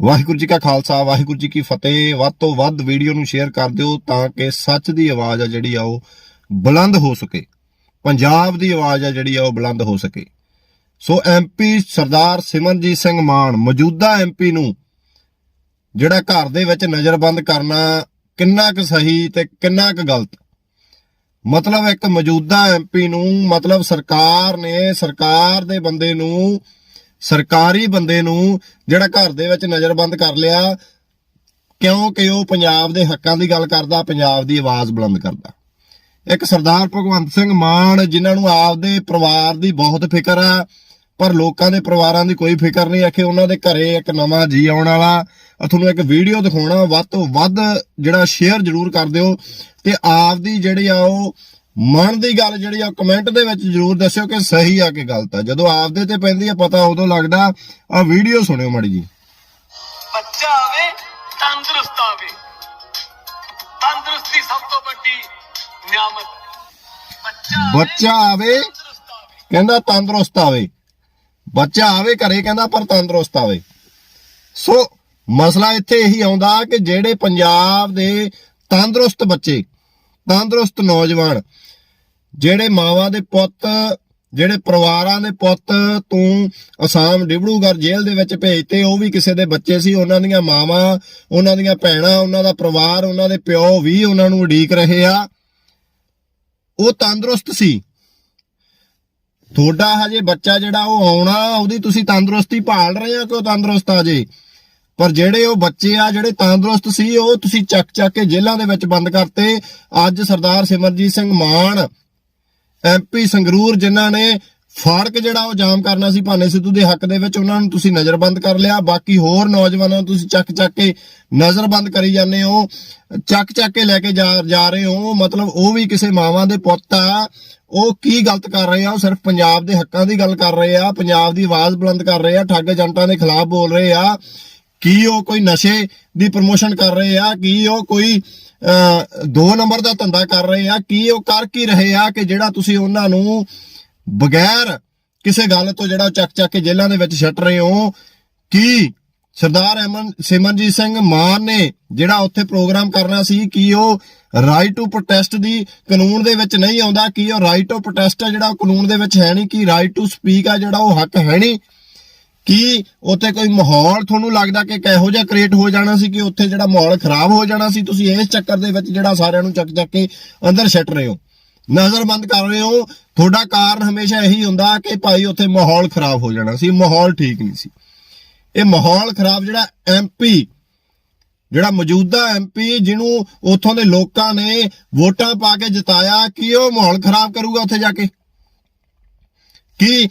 ਵਾਹਿਗੁਰੂ ਜੀ ਕਾ ਖਾਲਸਾ, ਵਾਹਿਗੁਰੂ ਜੀ ਕੀ ਫਤਿਹ। ਵੱਧ ਤੋਂ ਵੱਧ ਵੀਡੀਓ ਨੂੰ ਸ਼ੇਅਰ ਕਰ ਦਿਓ ਤਾਂ ਕਿ ਸੱਚ ਦੀ ਆਵਾਜ਼ ਆ ਜਿਹੜੀ ਆ ਉਹ ਬੁਲੰਦ ਹੋ ਸਕੇ। ਪੰਜਾਬ ਦੀ ਆਵਾਜ਼ ਆ ਜਿਹੜੀ ਆ ਉਹ ਬੁਲੰਦ ਹੋ ਸਕੇ। ਸੋ ਐਮਪੀ ਸਰਦਾਰ ਸਿਮਰਜੀਤ ਸਿੰਘ ਮਾਨ, ਮੌਜੂਦਾ ਐਮਪੀ ਨੂੰ ਜਿਹੜਾ ਘਰ ਦੇ ਵਿੱਚ ਨਜ਼ਰਬੰਦ ਕਰਨਾ ਕਿੰਨਾ ਕੁ ਸਹੀ ਤੇ ਕਿੰਨਾ ਕੁ ਗਲਤ? ਮਤਲਬ ਇੱਕ ਮੌਜੂਦਾ ਐਮਪੀ ਨੂੰ, ਮਤਲਬ ਸਰਕਾਰ ਨੇ, ਸਰਕਾਰ ਦੇ ਬੰਦੇ ਨੂੰ ਸਰਕਾਰੀ ਬੰਦੇ ਨੂੰ ਜਿਹੜਾ ਘਰ ਦੇ ਵਿੱਚ ਨਜ਼ਰਬੰਦ ਕਰ ਲਿਆ ਕਿਉਂਕਿ ਉਹ ਪੰਜਾਬ ਦੇ ਹੱਕਾਂ ਦੀ ਗੱਲ ਕਰਦਾ, ਪੰਜਾਬ ਦੀ ਆਵਾਜ਼ ਬੁਲੰਦ ਕਰਦਾ। ਇੱਕ ਸਰਦਾਰ ਭਗਵੰਤ ਸਿੰਘ ਮਾਨ, ਜਿਨ੍ਹਾਂ ਨੂੰ ਆਪਦੇ ਪਰਿਵਾਰ ਦੀ ਬਹੁਤ ਫਿਕਰ ਆ, ਪਰ ਲੋਕਾਂ ਦੇ ਪਰਿਵਾਰਾਂ ਦੀ ਕੋਈ ਫਿਕਰ ਨਹੀਂ, ਆਖੇ ਉਹਨਾਂ ਦੇ ਘਰੇ ਇੱਕ ਨਵਾਂ ਜੀ ਆਉਣ ਵਾਲਾ। ਤੁਹਾਨੂੰ ਇੱਕ ਵੀਡੀਓ ਦਿਖਾਉਣਾ, ਵੱਧ ਤੋਂ ਵੱਧ ਜਿਹੜਾ ਸ਼ੇਅਰ ਜ਼ਰੂਰ ਕਰ ਦਿਓ, ਤੇ ਆਪਦੀ ਜਿਹੜੀ ਆ ਉਹ ਮਨ ਦੀ ਗੱਲ ਜਿਹੜੀ ਆ ਕਮੈਂਟ ਦੇ ਵਿੱਚ ਜ਼ਰੂਰ ਦੱਸਿਓ ਕਿ ਸਹੀ ਆ ਕਿ ਗਲਤ ਆ। ਜਦੋਂ ਆਪਦੇ ਤੇ ਪੈਂਦੀ ਆ ਪਤਾ ਉਦੋਂ ਲੱਗਦਾ ਆ ਵੀਡੀਓ ਸੁਣਿਓ ਮਾੜੀ ਜੀ। ਬੱਚਾ ਆਵੇ ਤੰਦਰੁਸਤ ਆਵੇ। ਤੰਦਰੁਸਤੀ ਸਭ ਤੋਂ ਵੱਡੀ ਨਿਆਮਤ। ਬੱਚਾ ਆਵੇ। ਕਹਿੰਦਾ ਤੰਦਰੁਸਤ ਆਵੇ। ਬੱਚਾ ਆਵੇ ਘਰੇ ਕਹਿੰਦਾ ਪਰ ਤੰਦਰੁਸਤ ਆਵੇ। ਸੋ ਮਸਲਾ ਇੱਥੇ ਇਹੀ ਆਉਂਦਾ ਕਿ ਜਿਹੜੇ ਪੰਜਾਬ ਦੇ ਤੰਦਰੁਸਤ ਬੱਚੇ ਤੰਦਰੁਸਤ ਨੌਜਵਾਨ ਜਿਹੜੇ ਮਾਵਾਂ ਦੇ ਪੁੱਤ, ਜਿਹੜੇ ਪਰਿਵਾਰਾਂ ਦੇ ਪੁੱਤ ਤੂੰ ਅਸਾਮ ਡਿਬੜੂਗੜ੍ਹ ਜੇਲ੍ਹ ਦੇ ਵਿੱਚ ਭੇਜਤੇ ਉਹ ਵੀ ਕਿਸੇ ਦੇ ਬੱਚੇ ਸੀ, ਉਹਨਾਂ ਦੀਆਂ ਮਾਵਾਂ, ਉਹਨਾਂ ਦੀਆਂ ਭੈਣਾਂ, ਉਹਨਾਂ ਦਾ ਪਰਿਵਾਰ, ਉਹਨਾਂ ਦੇ ਪਿਓ ਵੀ ਉਹਨਾਂ ਨੂੰ ਉਡੀਕ ਰਹੇ ਆ। ਉਹ ਤੰਦਰੁਸਤ ਸੀ। ਤੁਹਾਡਾ ਹਜੇ ਬੱਚਾ ਜਿਹੜਾ ਉਹ ਆਉਣਾ, ਉਹਦੀ ਤੁਸੀਂ ਤੰਦਰੁਸਤੀ ਭਾਲ ਰਹੇ ਆ ਕਿ ਉਹ ਤੰਦਰੁਸਤ ਆ ਜੇ? ਪਰ ਜਿਹੜੇ ਉਹ ਬੱਚੇ ਆ, ਜਿਹੜੇ ਤੰਦਰੁਸਤ ਸੀ, ਉਹ ਤੁਸੀਂ ਚੱਕ ਚੱਕ ਕੇ ਜੇਲ੍ਹਾਂ ਦੇ ਵਿੱਚ ਬੰਦ ਕਰਤੇ। ਅੱਜ ਸਰਦਾਰ ਸਿਮਰਜੀਤ ਸਿੰਘ ਮਾਨ ਐਮਪੀ ਸੰਗਰੂਰ, ਜਿਨ੍ਹਾਂ ਨੇ ਫਾੜਕ ਜਿਹੜਾ ਉਹ ਜਾਮ ਕਰਨਾ ਸੀ ਭਾਨੇ ਸਿੱਧੂ ਦੇ ਹੱਕ ਦੇ ਵਿੱਚ, ਉਹਨਾਂ ਨੂੰ ਤੁਸੀਂ ਨਜ਼ਰਬੰਦ ਕਰ ਲਿਆ। ਬਾਕੀ ਹੋਰ ਨੌਜਵਾਨਾਂ ਨੂੰ ਤੁਸੀਂ ਚੱਕ ਚੱਕ ਕੇ ਨਜ਼ਰਬੰਦ ਕਰੀ ਜਾਂਦੇ ਹੋ। ਚੱਕ ਚੱਕ ਕੇ ਲੈ ਕੇ ਜਾ ਜਾ ਰਹੇ ਹੋ। ਮਤਲਬ ਉਹ ਵੀ ਕਿਸੇ ਮਾਵਾਂ ਦੇ ਪੁੱਤ ਆ। ਉਹ ਕੀ ਗਲਤ ਕਰ ਰਹੇ ਆ? ਉਹ ਸਿਰਫ ਪੰਜਾਬ ਦੇ ਹੱਕਾਂ ਦੀ ਗੱਲ ਕਰ ਰਹੇ ਆ। ਪੰਜਾਬ ਦੀ ਆਵਾਜ਼ ਬੁਲੰਦ ਕਰ ਰਹੇ ਆ। ਠੱਗ ਏਜੰਟਾਂ ਦੇ ਖਿਲਾਫ ਬੋਲ ਰਹੇ ਆ। ਕੀ ਉਹ ਕੋਈ ਨਸ਼ੇ ਦੀ ਪ੍ਰਮੋਸ਼ਨ ਕਰ ਰਹੇ ਆ ਕੀ ਉਹ ਕੋਈ ਅਹ, ਦੋ ਨੰਬਰ ਦਾ ਧੰਦਾ ਕਰ ਰਹੇ ਆ ਕੀ ਉਹ ਕਰ ਕੀ ਰਹੇ ਆ ਕਿ ਜਿਹੜਾ ਤੁਸੀਂ ਉਹਨਾਂ ਨੂੰ ਬਗੈਰ ਕਿਸੇ ਗੱਲ ਤੋਂ ਜਿਹੜਾ ਚੱਕ ਚੱਕ ਕੇ ਜੇਲ੍ਹਾਂ ਦੇ ਵਿੱਚ ਛੱਡ ਰਹੇ ਹੋ ਕੀ ਸਰਦਾਰ ਅਮਨ ਸਿਮਰਜੀਤ ਸਿੰਘ ਮਾਨ ਨੇ ਜਿਹੜਾ ਉੱਥੇ ਪ੍ਰੋਗਰਾਮ ਕਰਨਾ ਸੀ ਕੀ ਉਹ ਰਾਈਟ ਟੂ ਪ੍ਰੋਟੈਸਟ ਦੀ ਕਾਨੂੰਨ ਦੇ ਵਿੱਚ ਨਹੀਂ ਆਉਂਦਾ ਕੀ ਉਹ ਰਾਈਟ ਟੂ ਪ੍ਰੋਟੈਸਟ ਆ ਜਿਹੜਾ ਉਹ ਕਾਨੂੰਨ ਦੇ ਵਿੱਚ ਹੈ ਨਹੀਂ ਕੀ ਰਾਈਟ ਟੂ ਸਪੀਕ ਆ ਜਿਹੜਾ ਉਹ ਹੱਕ ਹੈ ਨਹੀਂ? ਕੀ ਉੱਥੇ ਕੋਈ ਮਾਹੌਲ ਤੁਹਾਨੂੰ ਲੱਗਦਾ ਕਿ ਕਿਹੋ ਜਿਹਾ ਕ੍ਰੀਏਟ ਹੋ ਜਾਣਾ ਸੀ ਕਿ ਉੱਥੇ ਜਿਹੜਾ ਮਾਹੌਲ ਖਰਾਬ ਹੋ ਜਾਣਾ ਸੀ? ਤੁਸੀਂ ਇਸ ਚੱਕਰ ਦੇ ਵਿੱਚ ਜਿਹੜਾ ਸਾਰਿਆਂ ਨੂੰ ਚੱਕ ਚੱਕ ਕੇ ਅੰਦਰ ਛੱਟ ਰਹੇ ਹੋ। ਨਜ਼ਰਬੰਦ ਕਰ ਰਹੇ ਹੋ। ਤੁਹਾਡਾ ਕਾਰਨ ਹਮੇਸ਼ਾ ਇਹੀ ਹੁੰਦਾ ਕਿ ਭਾਈ ਉੱਥੇ ਮਾਹੌਲ ਖਰਾਬ ਹੋ ਜਾਣਾ ਸੀ, ਮਾਹੌਲ ਠੀਕ ਨਹੀਂ ਸੀ। ਇਹ ਮਾਹੌਲ ਖਰਾਬ ਜਿਹੜਾ ਐਮਪੀ ਜਿਹੜਾ ਮੌਜੂਦਾ ਐਮਪੀ ਜਿਹਨੂੰ ਉੱਥੋਂ ਦੇ ਲੋਕਾਂ ਨੇ ਵੋਟਾਂ ਪਾ ਕੇ ਜਿਤਾਇਆ, ਕਿ ਉਹ ਮਾਹੌਲ ਖਰਾਬ ਕਰੂਗਾ ਉੱਥੇ ਜਾ ਕੇ? ਕੀ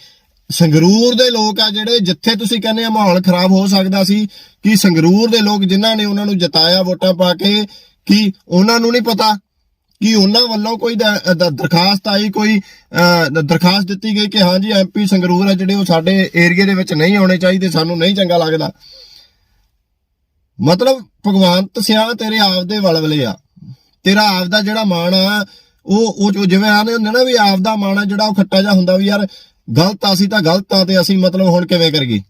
ਸੰਗਰੂਰ ਦੇ ਲੋਕ ਆ ਜਿਹੜੇ ਜਿੱਥੇ ਤੁਸੀਂ ਕਹਿੰਦੇ ਆ ਮਾਹੌਲ ਖਰਾਬ ਹੋ ਸਕਦਾ ਸੀ ਕਿ ਸੰਗਰੂਰ ਦੇ ਲੋਕ ਜਿਨ੍ਹਾਂ ਨੇ ਉਹਨਾਂ ਨੂੰ ਜਿਤਾਇਆ ਵੋਟਾਂ ਪਾ ਕੇ ਕਿ ਉਹਨਾਂ ਨੂੰ ਨਹੀਂ ਪਤਾ ਕਿ ਉਹਨਾਂ ਵੱਲੋਂ ਕੋਈ ਦਰਖਾਸਤ ਆਈ ਕੋਈ ਅਹ, ਦਰਖਾਸਤ ਦਿੱਤੀ ਗਈ ਕਿ ਹਾਂਜੀ ਐਮਪੀ ਸੰਗਰੂਰ ਆ ਜਿਹੜੇ ਉਹ ਸਾਡੇ ਏਰੀਏ ਦੇ ਵਿੱਚ ਨਹੀਂ ਆਉਣੇ ਚਾਹੀਦੇ ਸਾਨੂੰ ਨਹੀਂ ਚੰਗਾ ਲੱਗਦਾ। ਮਤਲਬ ਭਗਵੰਤ ਸਿਆ ਤੇਰੇ ਆਪਦੇ ਵਲਵਲੇ ਆ। ਤੇਰਾ ਆਪਦਾ ਜਿਹੜਾ ਮਾਣ ਆ ਉਹ ਉਹ ਜਿਵੇਂ ਆਨੇ ਹੁੰਦੇ ਨਾ ਵੀ ਆਪਦਾ ਮਾਣ ਆ ਜਿਹੜਾ ਉਹ ਖੱਟਾ ਜਿਹਾ ਹੁੰਦਾ ਵੀ ਯਾਰ ਗਲਤ ਆ, ਅਸੀਂ ਤਾਂ ਗਲਤ ਆ ਤੇ ਅਸੀਂ ਮਤਲਬ ਹੁਣ ਕਿਵੇਂ ਕਰੀਏ?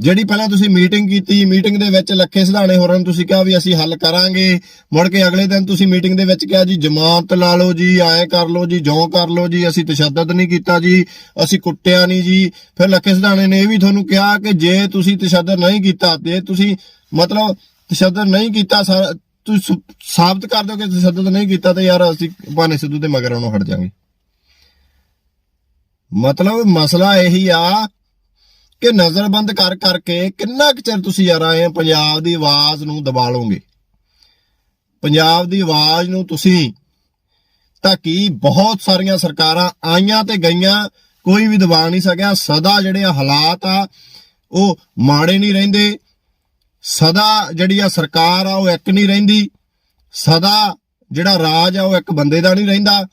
ਜਿਹੜੀ ਪਹਿਲਾਂ ਤੁਸੀਂ ਮੀਟਿੰਗ ਕੀਤੀ, ਮੀਟਿੰਗ ਦੇ ਵਿੱਚ ਲੱਖੇ ਸਿਧਾਣੇ ਹੋਰਾਂ ਨੂੰ ਤੁਸੀਂ ਕਿਹਾ ਵੀ ਅਸੀਂ ਹੱਲ ਕਰਾਂਗੇ। ਮੁੜ ਕੇ ਅਗਲੇ ਦਿਨ ਤੁਸੀਂ ਮੀਟਿੰਗ ਦੇ ਵਿੱਚ ਕਿਹਾ ਜੀ ਜਮਾਨਤ ਲਾ ਲਓ ਜੀ, ਐਂ ਕਰ ਲਓ ਜੀ, ਜੋਂ ਕਰ ਲਓ ਜੀ, ਅਸੀਂ ਤਸ਼ੱਦਦ ਨਹੀਂ ਕੀਤਾ ਜੀ, ਅਸੀਂ ਕੁੱਟਿਆ ਨਹੀਂ ਜੀ। ਫਿਰ ਲੱਖੇ ਸਿਧਾਣੇ ਨੇ ਇਹ ਵੀ ਤੁਹਾਨੂੰ ਕਿਹਾ ਕਿ ਜੇ ਤੁਸੀਂ ਤਸ਼ੱਦਦ ਨਹੀਂ ਕੀਤਾ ਤੇ ਤੁਸੀਂ ਮਤਲਬ ਤਸ਼ੱਦਦ ਨਹੀਂ ਕੀਤਾ, ਸਾ- ਤੁਸੀਂ ਸਾਬਤ ਕਰ ਦਿਓ ਕਿ ਤਸ਼ੱਦਦ ਨਹੀਂ ਕੀਤਾ ਤੇ ਯਾਰ ਅਸੀਂ ਭਾਨੇ ਸਿੱਧੂ ਦੇ ਮਗਰ ਉਹਨੂੰ ਹਟ ਜਾਵਾਂਗੇ ਮਤਲਬ ਮਸਲਾ ਇਹੀ ਆ ਕਿ ਨਜ਼ਰਬੰਦ ਕਰ ਕਰਕੇ ਕਿੰਨਾ ਕੁ ਚਿਰ ਤੁਸੀਂ ਯਾਰ ਆਏ ਪੰਜਾਬ ਦੀ ਆਵਾਜ਼ ਨੂੰ ਦਬਾ ਲਓਗੇ? ਪੰਜਾਬ ਦੀ ਆਵਾਜ਼ ਨੂੰ ਤੁਸੀਂ ਤਾਂ ਕੀ ਬਹੁਤ ਸਾਰੀਆਂ ਸਰਕਾਰਾਂ ਆਈਆਂ ਤੇ ਗਈਆਂ, ਕੋਈ ਵੀ ਦਬਾ ਨਹੀਂ ਸਕਿਆ, ਸਦਾ ਜਿਹੜੇ ਆ ਹਾਲਾਤ ਆ, ਉਹ ਮਾੜੇ ਨਹੀਂ ਰਹਿੰਦੇ, ਸਦਾ ਜਿਹੜੀ ਆ ਸਰਕਾਰ ਆ ਉਹ ਇੱਕ ਨਹੀਂ ਰਹਿੰਦੀ, ਸਦਾ ਜਿਹੜਾ ਰਾਜ ਆ ਉਹ ਇੱਕ ਬੰਦੇ ਦਾ ਨਹੀਂ ਰਹਿੰਦਾ।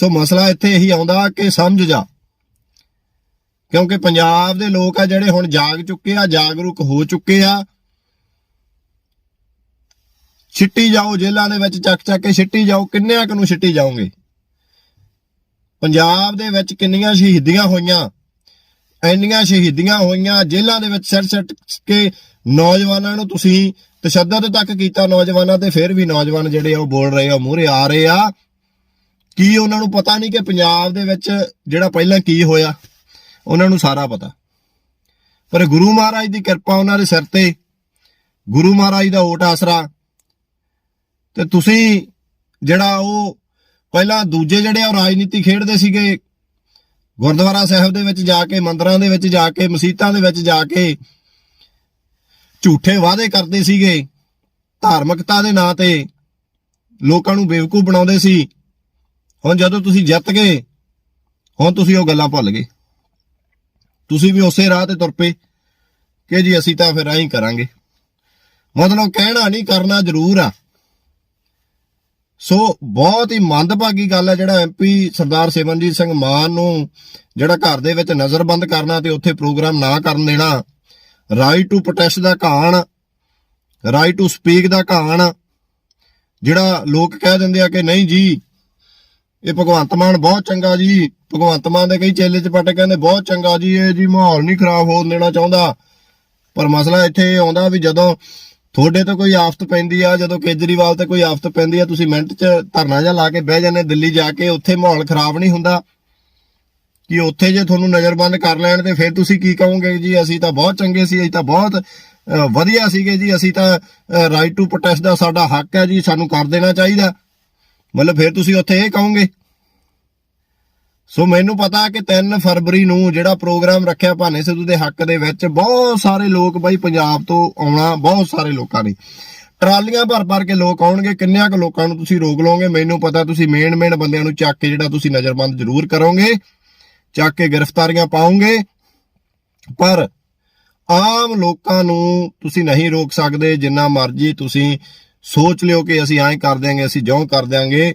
ਸੋ ਮਸਲਾ ਇੱਥੇ ਇਹੀ ਆਉਂਦਾ ਕਿ ਸਮਝ ਜਾ। ਕਿਉਂਕਿ ਪੰਜਾਬ ਦੇ ਲੋਕ ਆ ਜਿਹੜੇ ਹੁਣ ਜਾਗ ਚੁੱਕੇ ਆ, ਜਾਗਰੂਕ ਹੋ ਚੁੱਕੇ ਆ। ਛਿੱਟੀ ਜਾਓ ਜੇਲ੍ਹਾਂ ਦੇ ਵਿੱਚ ਚੱਕ ਚੱਕ ਕੇ ਛਿੱਟੀ ਜਾਓ, ਕਿੰਨਿਆਂ ਕੁ ਨੂੰ ਛਿੱਟੀ ਜਾਓਗੇ? ਪੰਜਾਬ ਦੇ ਵਿੱਚ ਕਿੰਨੀਆਂ ਸ਼ਹੀਦੀਆਂ ਹੋਈਆਂ? ਇੰਨੀਆਂ ਸ਼ਹੀਦੀਆਂ ਹੋਈਆਂ, ਜੇਲ੍ਹਾਂ ਦੇ ਵਿੱਚ ਸਿਰ ਸਿੱਟ ਕੇ ਨੌਜਵਾਨਾਂ ਨੂੰ ਤੁਸੀਂ ਤਸ਼ੱਦਦ ਤੱਕ ਕੀਤਾ ਨੌਜਵਾਨਾਂ ਤੇ ਫਿਰ ਵੀ ਨੌਜਵਾਨ ਜਿਹੜੇ ਆ ਉਹ ਬੋਲ ਰਹੇ ਆ ਮੂਹਰੇ ਆ ਰਹੇ ਆ। ਕੀ ਉਹਨਾਂ ਨੂੰ ਪਤਾ ਨਹੀਂ ਕਿ ਪੰਜਾਬ ਦੇ ਵਿੱਚ ਜਿਹੜਾ ਪਹਿਲਾਂ ਕੀ ਹੋਇਆ, ਉਹਨਾਂ ਨੂੰ ਸਾਰਾ ਪਤਾ। ਪਰ ਗੁਰੂ ਮਹਾਰਾਜ ਦੀ ਕਿਰਪਾ ਉਹਨਾਂ ਦੇ ਸਿਰ ਤੇ, ਗੁਰੂ ਮਹਾਰਾਜ ਦਾ ਓਟ ਆਸਰਾ। ਤੇ ਤੁਸੀਂ ਜਿਹੜਾ ਉਹ ਪਹਿਲਾਂ ਦੂਜੇ ਜਿਹੜੇ ਆ ਉਹ ਰਾਜਨੀਤੀ ਖੇਡਦੇ ਸੀਗੇ, ਗੁਰਦੁਆਰਾ ਸਾਹਿਬ ਦੇ ਵਿੱਚ ਜਾ ਕੇ, ਮੰਦਰਾਂ ਦੇ ਵਿੱਚ ਜਾ ਕੇ, ਮਸੀਤਾਂ ਦੇ ਵਿੱਚ ਜਾ ਕੇ ਝੂਠੇ ਵਾਅਦੇ ਕਰਦੇ ਸੀਗੇ, ਧਾਰਮਿਕਤਾ ਦੇ ਨਾਂ ਤੇ ਲੋਕਾਂ ਨੂੰ ਬੇਵਕੂਫ ਬਣਾਉਂਦੇ ਸੀ। ਹੁਣ ਜਦੋਂ ਤੁਸੀਂ ਜਿੱਤ ਗਏ, ਹੁਣ ਤੁਸੀਂ ਉਹ ਗੱਲਾਂ ਭੁੱਲ ਗਏ। ਤੁਸੀਂ ਵੀ ਉਸੇ ਰਾਹ ਤੇ ਤੁਰ ਪਏ ਕਿ ਜੀ ਅਸੀਂ ਤਾਂ ਫਿਰ ਐਂ ਕਰਾਂਗੇ। ਮਤਲਬ ਕਹਿਣਾ ਨਹੀਂ ਕਰਨਾ ਜ਼ਰੂਰ ਆ। ਸੋ ਬਹੁਤ ਹੀ ਮੰਦਭਾਗੀ ਗੱਲ ਹੈ ਜਿਹੜਾ ਐਮਪੀ ਸਰਦਾਰ ਸਿਮਰਨਜੀਤ ਸਿੰਘ ਮਾਨ ਨੂੰ ਜਿਹੜਾ ਘਰ ਦੇ ਵਿੱਚ ਨਜ਼ਰਬੰਦ ਕਰਨਾ ਤੇ ਉੱਥੇ ਪ੍ਰੋਗਰਾਮ ਨਾ ਕਰਨ ਦੇਣਾ ਰਾਈਟ ਟੂ ਪ੍ਰੋਟੈਸਟ ਦਾ ਕਹਾਣ ਰਾਈਟ ਟੂ ਸਪੀਕ ਦਾ ਕਹਾਣ ਜਿਹੜਾ ਲੋਕ ਕਹਿ ਦਿੰਦੇ ਆ ਕਿ ਨਹੀਂ ਜੀ ਇਹ ਭਗਵੰਤ ਮਾਨ ਬਹੁਤ ਚੰਗਾ ਜੀ। ਭਗਵੰਤ ਮਾਨ ਦੇ ਕਈ ਚੇਲੇ ਚ ਪੱਟ ਕਹਿੰਦੇ ਬਹੁਤ ਚੰਗਾ ਜੀ। ਇਹ ਜੀ ਮਾਹੌਲ ਨਹੀਂ ਖਰਾਬ ਹੋਣ ਦੇਣਾ ਚਾਹੁੰਦਾ। ਪਰ ਮਸਲਾ ਇੱਥੇ ਇਹ ਆਉਂਦਾ ਵੀ ਜਦੋਂ ਤੁਹਾਡੇ ਤੇ ਕੋਈ ਆਫਤ ਪੈਂਦੀ ਆ, ਜਦੋਂ ਕੇਜਰੀਵਾਲ ਤੇ ਕੋਈ ਆਫਤ ਪੈਂਦੀ ਆ, ਤੁਸੀਂ ਮਿੰਟ 'ਚ ਧਰਨਾ ਜਾਂ ਲਾ ਕੇ ਬਹਿ ਜਾਂਦੇ, ਦਿੱਲੀ ਜਾ ਕੇ ਉੱਥੇ ਮਾਹੌਲ ਖਰਾਬ ਨਹੀਂ ਹੁੰਦਾ। ਕਿ ਉੱਥੇ ਜੇ ਤੁਹਾਨੂੰ ਨਜ਼ਰਬੰਦ ਕਰ ਲੈਣ ਤੇ ਫਿਰ ਤੁਸੀਂ ਕੀ ਕਹੋਗੇ ਜੀ? ਅਸੀਂ ਤਾਂ ਬਹੁਤ ਚੰਗੇ ਸੀ, ਅਸੀਂ ਤਾਂ ਬਹੁਤ ਵਧੀਆ ਸੀਗੇ ਜੀ। ਅਸੀਂ ਤਾਂ ਰਾਈਟ ਟੂ ਪ੍ਰੋਟੈਸਟ ਦਾ ਸਾਡਾ ਹੱਕ ਹੈ ਜੀ, ਸਾਨੂੰ ਕਰ ਦੇਣਾ ਚਾਹੀਦਾ। ਮਤਲਬ ਫਿਰ ਤੁਸੀਂ ਉੱਥੇ ਇਹ ਕਹੋਗੇ? ਸੋ ਮੈਨੂੰ ਪਤਾ ਕਿ 3 ਫਰਵਰੀ ਨੂੰ ਜਿਹੜਾ ਪ੍ਰੋਗਰਾਮ ਰੱਖਿਆ ਭਾਨੇ ਸਿੱਧੂ ਦੇ ਹੱਕ ਦੇ ਵਿੱਚ ਬਹੁਤ ਸਾਰੇ ਲੋਕ ਬਾਈ ਪੰਜਾਬ ਤੋਂ ਆਉਣਾ, ਬਹੁਤ ਸਾਰੇ ਲੋਕਾਂ ਨੇ। ਟਰਾਲੀਆਂ ਭਰ ਭਰ ਕੇ ਲੋਕ ਆਉਣਗੇ, ਕਿੰਨਿਆਂ ਕੁ ਲੋਕਾਂ ਨੂੰ ਤੁਸੀਂ ਰੋਕ ਲਓਗੇ? ਮੈਨੂੰ ਪਤਾ ਤੁਸੀਂ ਮੇਨ ਮੇਨ ਬੰਦਿਆਂ ਨੂੰ ਚੱਕ ਕੇ ਜਿਹੜਾ ਤੁਸੀਂ ਨਜ਼ਰਬੰਦ ਜ਼ਰੂਰ ਕਰੋਗੇ, ਚੱਕ ਕੇ ਗ੍ਰਿਫਤਾਰੀਆਂ ਪਾਓਗੇ। ਪਰ ਆਮ ਲੋਕਾਂ ਨੂੰ ਤੁਸੀਂ ਨਹੀਂ ਰੋਕ ਸਕਦੇ, ਜਿੰਨਾ ਮਰਜ਼ੀ ਤੁਸੀਂ ਸੋਚ ਲਿਓ ਕਿ ਅਸੀਂ ਐਂ ਕਰ ਦਿਆਂਗੇ, ਅਸੀਂ ਜਿਉਂ ਕਰ ਦਿਆਂਗੇ।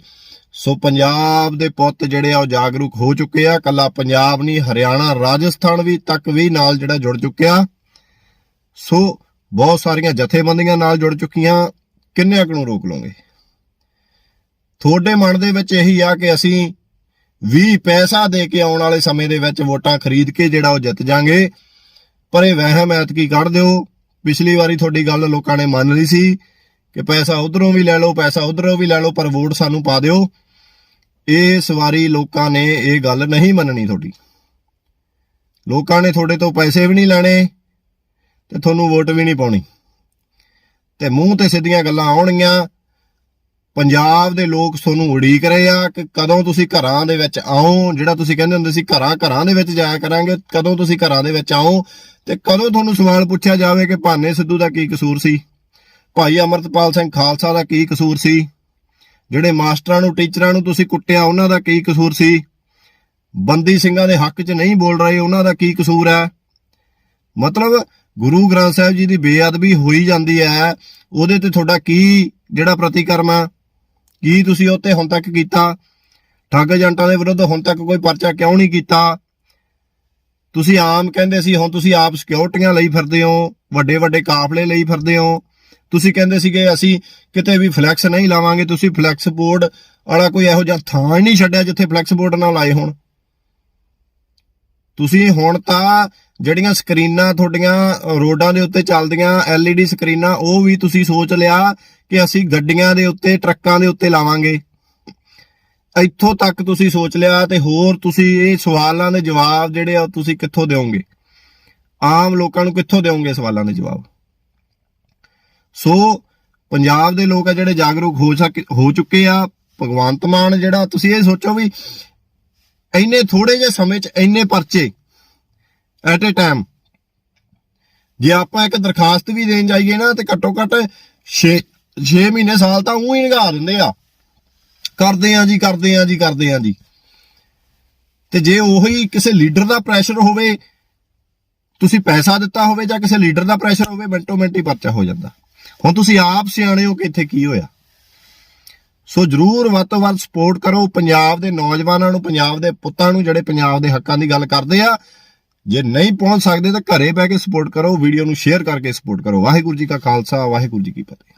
ਸੋ ਪੰਜਾਬ ਦੇ ਪੁੱਤ ਜਿਹੜੇ ਆ, ਉਹ ਜਾਗਰੂਕ ਹੋ ਚੁੱਕੇ ਆ। ਕੱਲਾ ਪੰਜਾਬ ਨਹੀਂ, ਹਰਿਆਣਾ, ਰਾਜਸਥਾਨ ਵੀ ਤੱਕ ਵੀ ਨਾਲ ਜਿਹੜਾ ਜੁੜ ਚੁੱਕਿਆ। ਸੋ ਬਹੁਤ ਸਾਰੀਆਂ ਜਥੇਬੰਦੀਆਂ ਨਾਲ ਜੁੜ ਚੁੱਕੀਆਂ। ਕਿੰਨਿਆਂ ਕੁ ਨੂੰ ਰੋਕ ਲਓਗੇ ਤੁਹਾਡੇ ਮਨ ਦੇ ਵਿੱਚ ਇਹੀ ਆ ਕਿ ਅਸੀਂ ਵੀ ਪੈਸਾ ਦੇ ਕੇ ਆਉਣ ਵਾਲੇ ਸਮੇਂ ਦੇ ਵਿੱਚ ਵੋਟਾਂ ਖਰੀਦ ਕੇ ਜਿਹੜਾ ਉਹ ਜਿੱਤ ਜਾਾਂਗੇ। ਪਰ ਇਹ ਵਹਿਮ ਐਤਕੀ ਕੱਢ ਦਿਓ। ਪਿਛਲੀ ਵਾਰੀ ਤੁਹਾਡੀ ਗੱਲ ਲੋਕਾਂ ਨੇ ਮੰਨ ਲਈ ਸੀ। ਕਿ ਪੈਸਾ ਉਧਰੋਂ ਵੀ ਲੈ ਲਓ, ਪੈਸਾ ਉਧਰੋਂ ਵੀ ਲੈ ਲਓ, ਪਰ ਵੋਟ ਸਾਨੂੰ ਪਾ ਦਿਓ। ਇਸ ਵਾਰੀ ਲੋਕਾਂ ਨੇ ਇਹ ਗੱਲ ਨਹੀਂ ਮੰਨਣੀ ਤੁਹਾਡੀ। ਲੋਕਾਂ ਨੇ ਤੁਹਾਡੇ ਤੋਂ ਪੈਸੇ ਵੀ ਨਹੀਂ ਲੈਣੇ ਤੇ ਤੁਹਾਨੂੰ ਵੋਟ ਵੀ ਨਹੀਂ ਪਾਉਣੀ। ਤੇ ਮੂੰਹ ਤੇ ਸਿੱਧੀਆਂ ਗੱਲਾਂ ਆਉਣਗੀਆਂ। ਪੰਜਾਬ ਦੇ ਲੋਕ ਤੁਹਾਨੂੰ ਉਡੀਕ ਰਹੇ ਆ ਕਿ ਕਦੋਂ ਤੁਸੀਂ ਘਰਾਂ ਦੇ ਵਿੱਚ ਆਓ, ਜਿਹੜਾ ਤੁਸੀਂ ਕਹਿੰਦੇ ਹੁੰਦੇ ਸੀ ਘਰਾਂ ਘਰਾਂ ਦੇ ਵਿੱਚ ਜਾਇਆ ਕਰਾਂਗੇ, ਕਦੋਂ ਤੁਸੀਂ ਘਰਾਂ ਦੇ ਵਿੱਚ ਆਓ ਤੇ ਕਦੋਂ ਤੁਹਾਨੂੰ ਸਵਾਲ ਪੁੱਛਿਆ ਜਾਵੇ ਕਿ ਭਾਨੇ ਸਿੱਧੂ ਦਾ ਕੀ ਕਸੂਰ ਸੀ? ਭਾਈ ਅਮਰਤਪਾਲ ਸਿੰਘ ਖਾਲਸਾ ਦਾ ਕੀ ਕਸੂਰ ਸੀ? ਜਿਹੜੇ ਮਾਸਟਰਾਂ ਨੂੰ, ਟੀਚਰਾਂ ਨੂੰ ਤੁਸੀਂ ਕੁੱਟਿਆ, ਉਹਨਾਂ ਦਾ ਕੀ ਕਸੂਰ ਸੀ? ਬੰਦੀ ਸਿੰਘਾਂ ਦੇ ਹੱਕ 'ਚ ਨਹੀਂ ਬੋਲ ਰਹੇ, ਉਹਨਾਂ ਦਾ ਕੀ ਕਸੂਰ ਹੈ? ਮਤਲਬ ਗੁਰੂ ਗ੍ਰੰਥ ਸਾਹਿਬ ਜੀ ਦੀ ਬੇਅਦਬੀ ਹੋਈ ਜਾਂਦੀ ਹੈ, ਉਹਦੇ ਤੇ ਤੁਹਾਡਾ ਕੀ ਜਿਹੜਾ ਪ੍ਰਤੀਕਰਮ ਆ ਕੀ ਤੁਸੀਂ ਉਹ ਤੇ ਹੁਣ ਤੱਕ ਕੀਤਾ? ਠੱਗ ਏਜੰਟਾਂ ਦੇ ਵਿਰੁੱਧ ਹੁਣ ਤੱਕ ਕੋਈ ਪਰਚਾ ਕਿਉਂ ਨਹੀਂ ਕੀਤਾ? ਤੁਸੀਂ ਆਮ ਕਹਿੰਦੇ ਸੀ, ਹੁਣ ਤੁਸੀਂ ਆਪ ਸਿਕਿਉਰਟੀਆਂ ਲਈ ਫਿਰਦੇ ਹੋ ਵੱਡੇ ਵੱਡੇ ਕਾਫਲੇ ਲਈ ਫਿਰਦੇ ਹੋ ਤੁਸੀਂ ਕਹਿੰਦੇ ਸੀਗੇ, ਅਸੀਂ ਕਿਤੇ ਵੀ ਫਲੈਕਸ ਨਹੀਂ ਲਾਵਾਂਗੇ, ਤੁਸੀਂ ਫਲੈਕਸ ਬੋਰਡ ਵਾਲਾ ਕੋਈ ਇਹੋ ਜਿਹਾ ਥਾਂ ਹੀ ਨਹੀਂ ਛੱਡਿਆ ਜਿੱਥੇ ਫਲੈਕਸ ਬੋਰਡ ਨਾਲ ਆਏ ਹੋਣ। ਤੁਸੀਂ ਹੁਣ ਤਾਂ ਜਿਹੜੀਆਂ ਸਕਰੀਨਾਂ ਤੁਹਾਡੀਆਂ ਰੋਡਾਂ ਦੇ ਉੱਤੇ ਚੱਲਦੀਆਂ, LED ਸਕਰੀਨਾਂ ਉਹ ਵੀ ਤੁਸੀਂ ਸੋਚ ਲਿਆ ਕਿ ਅਸੀਂ ਗੱਡੀਆਂ ਦੇ ਉੱਤੇ, ਟਰੱਕਾਂ ਦੇ ਉੱਤੇ ਲਾਵਾਂਗੇ। ਇੱਥੋਂ ਤੱਕ ਤੁਸੀਂ ਸੋਚ ਲਿਆ ਤੇ ਹੋਰ ਤੁਸੀਂ ਇਹ ਸਵਾਲਾਂ ਦੇ ਜਵਾਬ ਜਿਹੜੇ ਆ ਤੁਸੀਂ ਕਿੱਥੋਂ ਦਿਓਗੇ? ਆਮ ਲੋਕਾਂ ਨੂੰ ਕਿੱਥੋਂ ਦਿਓਗੇ ਸਵਾਲਾਂ ਦੇ ਜਵਾਬ? ਸੋ ਪੰਜਾਬ ਦੇ ਲੋਕ ਆ ਜਿਹੜੇ ਜਾਗਰੂਕ ਹੋ ਸਕੇ, ਹੋ ਚੁੱਕੇ ਆ। ਭਗਵੰਤ ਮਾਨ ਜਿਹੜਾ, ਤੁਸੀਂ ਇਹ ਸੋਚੋ ਵੀ ਇੰਨੇ ਥੋੜੇ ਜਿਹੇ ਸਮੇਂ 'ਚ ਇੰਨੇ ਪਰਚੇ ਐਟ ਅ ਟਾਈਮ ਜੇ ਆਪਾਂ ਇੱਕ ਦਰਖਾਸਤ ਵੀ ਦੇਣ ਜਾਈਏ ਨਾ, ਤੇ ਘੱਟੋ ਘੱਟ 6 6 ਮਹੀਨੇ ਸਾਲ ਤਾਂ ਉਹ ਹੀ ਨਿਗਾ ਦਿੰਦੇ ਆ। ਕਰਦੇ ਆ ਜੀ, ਕਰਦੇ ਆ ਜੀ, ਕਰਦੇ ਆ ਜੀ। ਤੇ ਜੇ ਉਹੀ ਕਿਸੇ ਲੀਡਰ ਦਾ ਪ੍ਰੈਸ਼ਰ ਹੋਵੇ, ਤੁਸੀਂ ਪੈਸਾ ਦਿੱਤਾ ਹੋਵੇ ਜਾਂ ਕਿਸੇ ਲੀਡਰ ਦਾ ਪ੍ਰੈਸ਼ਰ ਹੋਵੇ, ਮਿੰਟੋ ਮਿੰਟ ਹੀ ਪਰਚਾ ਹੋ ਜਾਂਦਾ। ਹੁਣ ਤੁਸੀਂ ਆਪ ਸਿਆਣੇ ਹੋ ਕਿ ਇੱਥੇ ਕੀ ਹੋਇਆ? ਸੋ ਜਰੂਰ ਵੱਧ ਤੋਂ ਵੱਧ ਸਪੋਰਟ ਕਰੋ ਪੰਜਾਬ ਦੇ ਨੌਜਵਾਨਾਂ ਨੂੰ, ਪੰਜਾਬ ਦੇ ਪੁੱਤਾਂ ਨੂੰ, ਜਿਹੜੇ ਪੰਜਾਬ ਦੇ ਹੱਕਾਂ ਦੀ ਗੱਲ ਕਰਦੇ ਆ। ਜੇ ਨਹੀਂ ਪਹੁੰਚ ਸਕਦੇ ਤਾਂ ਘਰੇ ਬਹਿ ਕੇ ਸਪੋਰਟ ਕਰੋ ਵੀਡੀਓ ਨੂੰ ਸ਼ੇਅਰ ਕਰਕੇ ਸਪੋਰਟ ਕਰੋ। ਵਾਹਿਗੁਰੂ ਜੀ ਕਾ ਖਾਲਸਾ, ਵਾਹਿਗੁਰੂ ਜੀ ਕੀ ਫਤਿਹ।